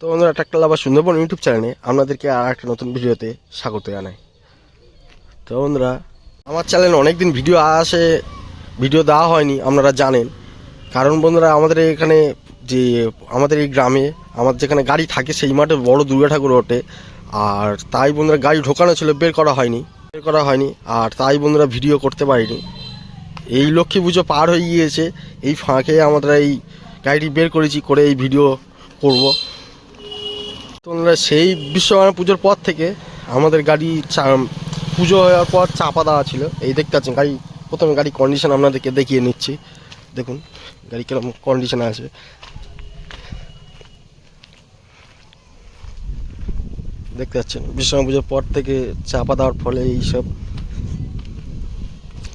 তো বন্ধুরা ট্রাক্টর আবার সুন্দরবন ইউটিউব চ্যানেলে আপনাদেরকে আর একটা নতুন ভিডিওতে স্বাগত জানাই। তো বন্ধুরা, আমার চ্যানেলে অনেক দিন ভিডিও আসে, ভিডিও দেওয়া হয়নি, আপনারা জানেন। কারণ বন্ধুরা, আমাদের এখানে যে, আমাদের এই গ্রামে, আমাদের যেখানে গাড়ি থাকে, সেই মাঠে বড় দুর্গা ঠাকুর ওঠে। আর তাই বন্ধুরা, গাড়ি ঢোকানো ছিল, বের করা হয়নি, বের করা হয়নি। আর তাই বন্ধুরা, ভিডিও করতে পারিনি। এই লক্ষ্মী পুজো পার হয়ে গিয়েছে, এই ফাঁকে আমরা এই গাড়িটি বের করেছি, করে এই ভিডিও করব। তোমরা সেই বিশ্বকর্মা পুজোর পর থেকে আমাদের গাড়ি পুজো হওয়ার পর চাপা দেওয়া ছিল। এই দেখতে পাচ্ছেন, গাড়ি প্রথমে গাড়ি কন্ডিশন আপনাদেরকে দেখিয়ে নিচ্ছি। দেখুন, গাড়ি কীরকম কন্ডিশনে আছে। দেখতে পাচ্ছেন বিশ্বকর্মা পুজোর পর থেকে চাপা দেওয়ার ফলে এইসব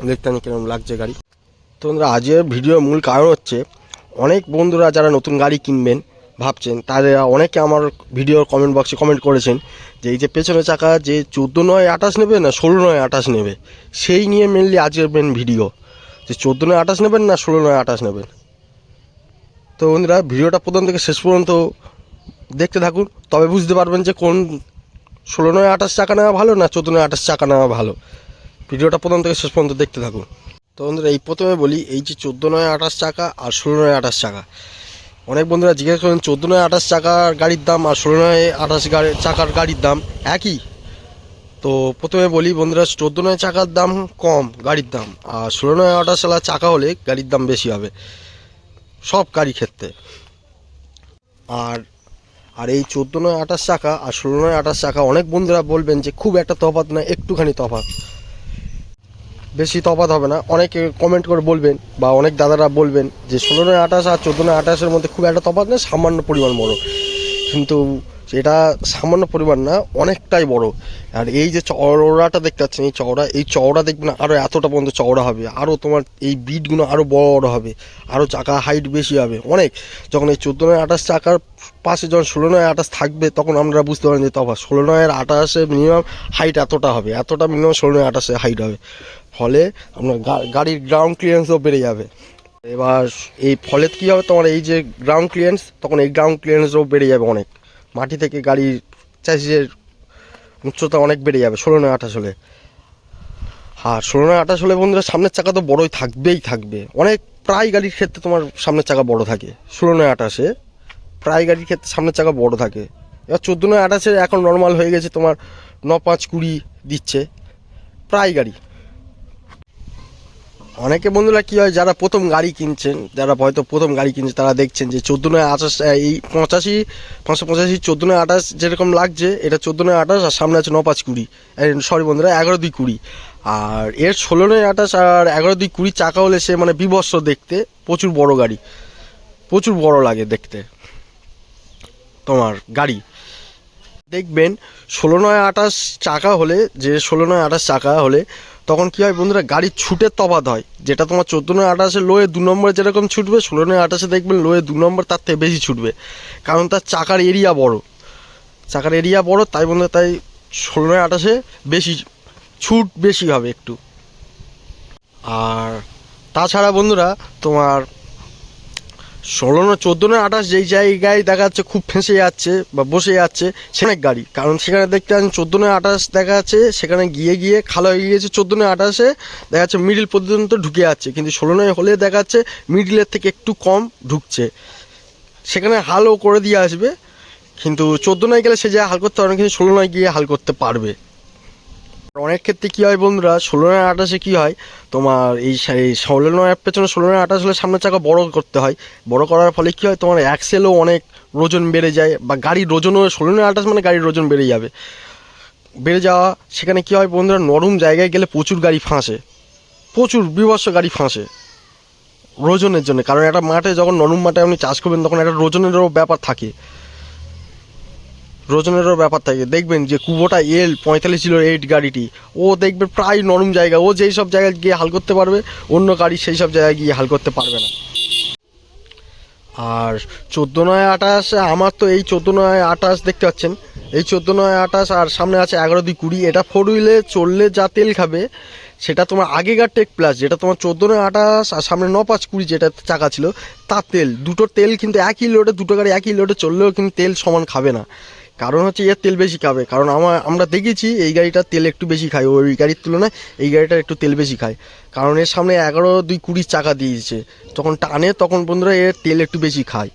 দেখতে পাচ্ছেন কীরকম লাগছে গাড়ি। তো বন্ধুরা, আজকের ভিডিওর মূল কারণ হচ্ছে, অনেক বন্ধুরা যারা নতুন গাড়ি কিনবেন ভাবছেন তারা অনেকে আমার ভিডিওর কমেন্ট বক্সে কমেন্ট করেছেন যে, এই যে পেছনের চাকা যে চোদ্দ নয় আঠাশ নেবে না ষোলো নয় আঠাশ নেবে? সেই নিয়ে মেনলি আজকের মেন ভিডিও যে চোদ্দ নয় আঠাশ নেবেন না ষোলো নয় আঠাশ নেবেন? তো বন্ধুরা ভিডিওটা প্রথম থেকে শেষ পর্যন্ত দেখতে থাকুন, তবে বুঝতে পারবেন যে কোন ষোলো নয় আঠাশ চাকা নেওয়া ভালো না চোদ্দ নয় আঠাশ চাকা নেওয়া ভালো। ভিডিওটা প্রথম থেকে শেষ পর্যন্ত দেখতে থাকুন। তো বন্ধুরা, এই প্রথমে বলি, এই যে চোদ্দ নয় আঠাশ চাকা আর ষোলো নয় আঠাশ চাকা অনেক বন্ধুরা জিজ্ঞেস করেন চোদ্দ নয় আঠাশ চাকার গাড়ির দাম আর ষোলো নয় আঠাশ গাড়ি চাকার গাড়ির দাম একই? তো প্রথমে বলি, বন্ধুরা, চোদ্দ নয় চাকার দাম কম গাড়ির দাম, আর ষোলো নয় আঠাশ সালা চাকা হলে গাড়ির দাম বেশি হবে, সব গাড়ি ক্ষেত্রে। আর আর এই চোদ্দ নয় আঠাশ চাকা আর ষোলো নয় আঠাশ চাকা, অনেক বন্ধুরা বলবেন যে খুব একটা তফাৎ না, একটুখানি তফাৎ। বেশি তফাত হবে না। অনেকে কমেন্ট করে বলবেন বা অনেক দাদারা বলবেন যে, ষোলো নয় আঠাশ আর চোদ্দ নয় আঠাশের মধ্যে খুব একটা তফাত নেই, সামান্য পরিমাণ বড়। কিন্তু এটা সামান্য পরিমাণ না, অনেকটাই বড়। আর এই যে চওড়াটা দেখতে পাচ্ছেন, এই চওড়া এই চওড়া দেখবেন আরও এতটা পর্যন্ত চওড়া হবে আরও তোমার এই বিটগুলো আরও বড় বড় হবে আরও চাকা হাইট বেশি হবে, অনেক। যখন এই চোদ্দ নয় আঠাশ চাকার পাশে যখন ষোলো নয় আঠাশ থাকবে, তখন আমরা বুঝতে পারেন যে তফাৎ ষোলো নয়ের আঠাশে মিনিমাম হাইট এতটা হবে, এতটা মিনিমাম ষোলো নয় আঠাশে হাইট হবে। ফলে আপনার গাড়ির গ্রাউন্ড ক্লিয়ারেন্সও বেড়ে যাবে। এবার এই ফলে কী হবে তোমার, এই যে গ্রাউন্ড ক্লিয়ারেন্স তখন এই গ্রাউন্ড ক্লিয়ারেন্সও বেড়ে যাবে অনেক। মাটি থেকে গাড়ির চাষিদের উচ্চতা অনেক বেড়ে যাবে, ষোলো নয় আঠাশ হলে। আর ষোলো নয় আঠাশ হলে বন্ধুরা সামনের চাকা তো বড়ই থাকবেই থাকবে। অনেক প্রায় গাড়ির ক্ষেত্রে তোমার সামনের চাকা বড় থাকে। ষোলো নয় আঠাশে প্রায় গাড়ির ক্ষেত্রে সামনের চাকা বড় থাকে। এবার চোদ্দ নয় আঠাশে এখন নর্মাল হয়ে গেছে তোমার ন পাঁচ কুড়ি দিচ্ছে। প্রায় গাড়ি। অনেকে বন্ধুরা কী হয়, যারা প্রথম গাড়ি কিনছেন, যারা হয়তো প্রথম গাড়ি কিনছে, তারা দেখছেন যে চোদ্দ নয় আঠাশ এই পঁচাশি, পাঁচশো পঁচাশি, চোদ্দ নয় আঠাশ যেরকম লাগছে, এটা চোদ্দ নয় আঠাশ আর সামনে আছে ন পাঁচ কুড়ি। সরি বন্ধুরা, এগারো দুই কুড়ি। আর এর ষোলো নয় আঠাশ আর এগারো দুই কুড়ি চাকা হলে সে মানে বিবস্ত্র দেখতে প্রচুর বড় গাড়ি। প্রচুর বড় লাগে দেখতে। তোমার গাড়ি। দেখবেন ষোলো নয় আঠাশ চাকা হলে, যে ষোলো নয় আঠাশ চাকা হলে, তখন কী হয় বন্ধুরা গাড়ির ছুটের তফাৎ হয়। যেটা তোমার চোদ্দ নয় আঠাশে লোয়ে দু নম্বরে যেরকম ছুটবে, ষোলো নয় আঠাশে দেখবেন লোয়ে দু নম্বর তার থেকে বেশি ছুটবে। কারণ তার চাকার এরিয়া বড়। চাকার এরিয়া বড়, তাই বন্ধুরা, তাই ষোলো নয় আঠাশে বেশি ছুট বেশি হবে একটু। আর তাছাড়া বন্ধুরা, তোমার ষোলো না চোদ্দ না আঠাশ যেই জায়গায় দেখা যাচ্ছে খুব ফেঁসে যাচ্ছে বা বসে যাচ্ছে, সেখানে গাড়ি। কারণ সেখানে দেখতে পাচ্ছেন চোদ্দ না আঠাশ দেখা যাচ্ছে, সেখানে গিয়ে গিয়ে খালা হয়ে গিয়েছে, চোদ্দ না আঠাশে দেখা যাচ্ছে মিডিল পর্যন্ত ঢুকে যাচ্ছে। কিন্তু ষোলো নয় হলে দেখা যাচ্ছে মিডিলের থেকে একটু কম ঢুকছে। সেখানে হালও করে দিয়ে আসবে, কিন্তু চোদ্দ নয় গেলে সে জায়গায় হাল করতে পারবে কিন্তু ষোলো নয় গিয়ে হাল করতে পারবে। অনেক ক্ষেত্রে কী হয় বন্ধুরা, ষোলো নয় আঠাশে কী হয়? তোমার এই ষোলো নয়ের পেছনে ষোলো নয় আঠাশ হলে সামনের চাকা বড় করতে হয়। বড় করার ফলে কী হয়? তোমার অ্যাক্সেলও অনেক ওজন বেড়ে যায় বা গাড়ির ওজনও, ষোলো নয় আঠাশ মানে গাড়ির ওজন বেড়ে যাবে। বেড়ে যাওয়া, সেখানে কী হয় বন্ধুরা? নরম জায়গায় গেলে প্রচুর গাড়ি ফাঁসে। প্রচুর বিভৎস গাড়ি ফাঁসে। ওজনের জন্য। কারণ একটা মাঠে যখন নরম মাঠে আপনি চাষ করবেন, তখন একটা ওজনেরও ব্যাপার থাকে। ওজনেরও ব্যাপার থাকে। দেখবেন যে কুবোটা এল পঁয়তাল্লিশ কিলো এইট গাড়িটি। ও দেখবেন প্রায় নরম জায়গা। ও যেই সব জায়গায় গিয়ে হাল করতে পারবে, অন্য গাড়ি সেই সব জায়গায় গিয়ে হাল করতে পারবে না। আর চোদ্দ নয় আঠাশ, আমার তো এই চোদ্দ নয় আঠাশ দেখতে পাচ্ছেন। এই চোদ্দ নয় আঠাশ আর সামনে আছে এগারো দুই কুড়ি। এটা ফোর হুইলে চললে যা তেল খাবে, সেটা তোমার আগেকার টেক প্লাস যেটা তোমার চোদ্দ নয় আঠাশ আর সামনে ন পাঁচ কুড়ি যেটা চাকা ছিল, তার তেল। দুটো তেল কিন্তু একই লোডে দুটো গাড়ি একই লোডে চললেও কিন্তু তেল সমান খাবে না। কারণ হচ্ছে এর তেল বেশি খাবে। কারণ আমার আমরা দেখেছি এই গাড়িটার তেল একটু বেশি খায়। ওই গাড়ির তুলনায় এই গাড়িটা একটু তেল বেশি খায়। কারণ এর সামনে এগারো দুই কুড়ি চাকা দিয়েছে। যখন টানে তখন বন্ধুরা এর তেল একটু বেশি খায়।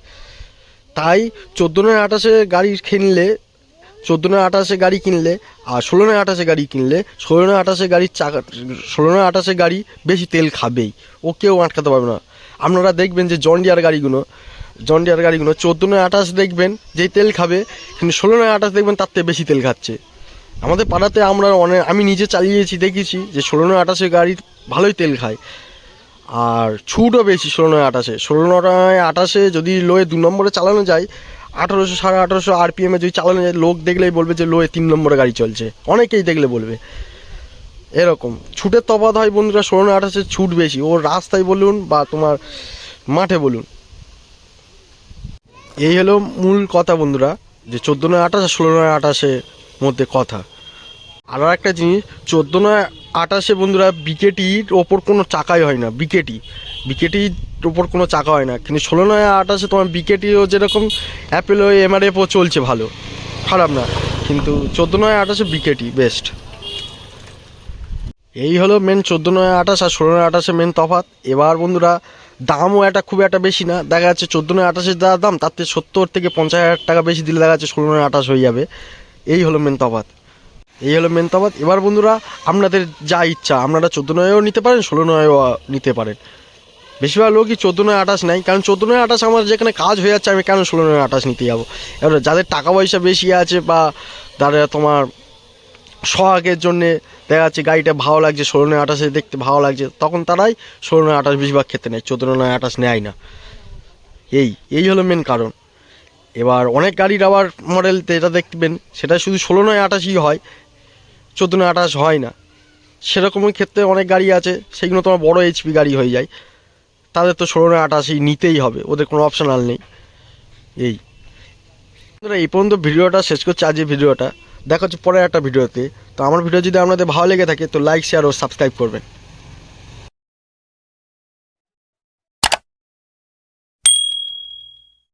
তাই চোদ্দ নয় আঠাশে গাড়ি কিনলে চোদ্দ নয় আঠাশে গাড়ি কিনলে আর ষোলো নয় আঠাশে গাড়ি কিনলে ষোলো নয় আঠাশে গাড়ির চাকা ষোলো নয় আঠাশে গাড়ি বেশি তেল খাবেই। ও কেউ আটকাতে পারবে না। আপনারা দেখবেন যে জন্ডিয়ার গাড়িগুলো জন্ডিয়ার গাড়িগুলো চোদ্দ নয় আঠাশ দেখবেন, যেই তেল খাবে, কিন্তু ষোলো নয় আঠাশ দেখবেন তার থেকে বেশি তেল খাচ্ছে। আমাদের পাড়াতে আমরা অনেক আমি নিজে চালিয়েছি, দেখেছি যে ষোলো নয় আঠাশে গাড়ি ভালোই তেল খায়। আর ছুটও বেশি ষোলো নয় আঠাশে। ষোলো নয় আঠাশে যদি লোয়ে দু নম্বরে চালানো যায়, আঠারোশো সাড়ে আঠারোশো আরপিএমে যদি চালানো যায়, লোক দেখলেই বলবে যে লোয়ে তিন নম্বরে গাড়ি চলছে। অনেকেই দেখলে বলবে। এরকম। ছুটের তফাৎ হয় বন্ধুরা ষোলো নয় আঠাশে ছুট বেশি। ও রাস্তায় বলুন বা তোমার মাঠে বলুন। এই হলো মূল কথা বন্ধুরা, যে চোদ্দ নয় আঠাশ আর ষোলো নয় আঠাশের মধ্যে কথা। আরও একটা জিনিস চোদ্দ নয় আঠাশে বন্ধুরা বিকেটির ওপর কোনো চাকাই হয় না, বিকেটি। বিকেটির ওপর কোনো চাকা হয় না, কিন্তু ষোলো নয় আঠাশে তোমার বিকেটিও যেরকম অ্যাপেল এমআরএফও চলছে ভালো, খারাপ না, কিন্তু চোদ্দ নয় আঠাশে বিকেটি বেস্ট এই হলো মেন চোদ্দ নয় আঠাশ আর ষোলো নয় আঠাশে মেন তফাৎ। এবার বন্ধুরা দামও একটা খুব একটা বেশি না। দেখা যাচ্ছে চোদ্দ নয় আঠাশের যা দাম, তার থেকে সত্তর থেকে পঞ্চাশ হাজার টাকা বেশি দিলে দেখা যাচ্ছে ষোলো নয় আঠাশ হয়ে যাবে। এই হলো মেন তফাৎ। এই হলো মেন তফাৎ। এবার বন্ধুরা, আপনাদের যা ইচ্ছা, আপনারা চোদ্দ নয়ও নিতে পারেন, ষোলো নয়ও নিতে পারেন। বেশিরভাগ লোকই চোদ্দ নয় আঠাশ নেয়, কারণ চোদ্দ নয় আঠাশ আমার যেখানে কাজ হয়ে যাচ্ছে, আমি কেন ষোলো নয় আঠাশ নিতে যাব? এবার যাদের টাকা পয়সা বেশি আছে বা তারা তোমার সোহাগের জন্যে দেখা যাচ্ছে গাড়িটা ভালো লাগছে ষোলো নয় আঠাশে দেখতে ভালো লাগছে। তখন তারাই ষোলো নয় আঠাশ বেশিরভাগ ক্ষেত্রে নেয়, চোদ্দ নয় আঠাশ নেয় না। এই এই হলো মেন কারণ। এবার অনেক গাড়ির আবার মডেল যেটা দেখবেন, সেটা শুধু ষোলো নয় আঠাশই হয়, চোদ্দ নয় আঠাশ হয় না। সেরকমই ক্ষেত্রে অনেক গাড়ি আছে, সেগুলো তোমার বড় এইচপি গাড়ি হয়ে যায়। তাদের তো ষোলো নয় আঠাশই নিতেই হবে, ওদের কোনো অপশনাল নেই। এই। এই পর্যন্ত ভিডিওটা শেষ করছি আজকে ভিডিওটা। দেখা হচ্ছে পরের একটা ভিডিওতে। তো আমার ভিডিও যদি আপনাদের ভালো লেগে থাকে, তো লাইক শেয়ার ও সাবস্ক্রাইব করবেন।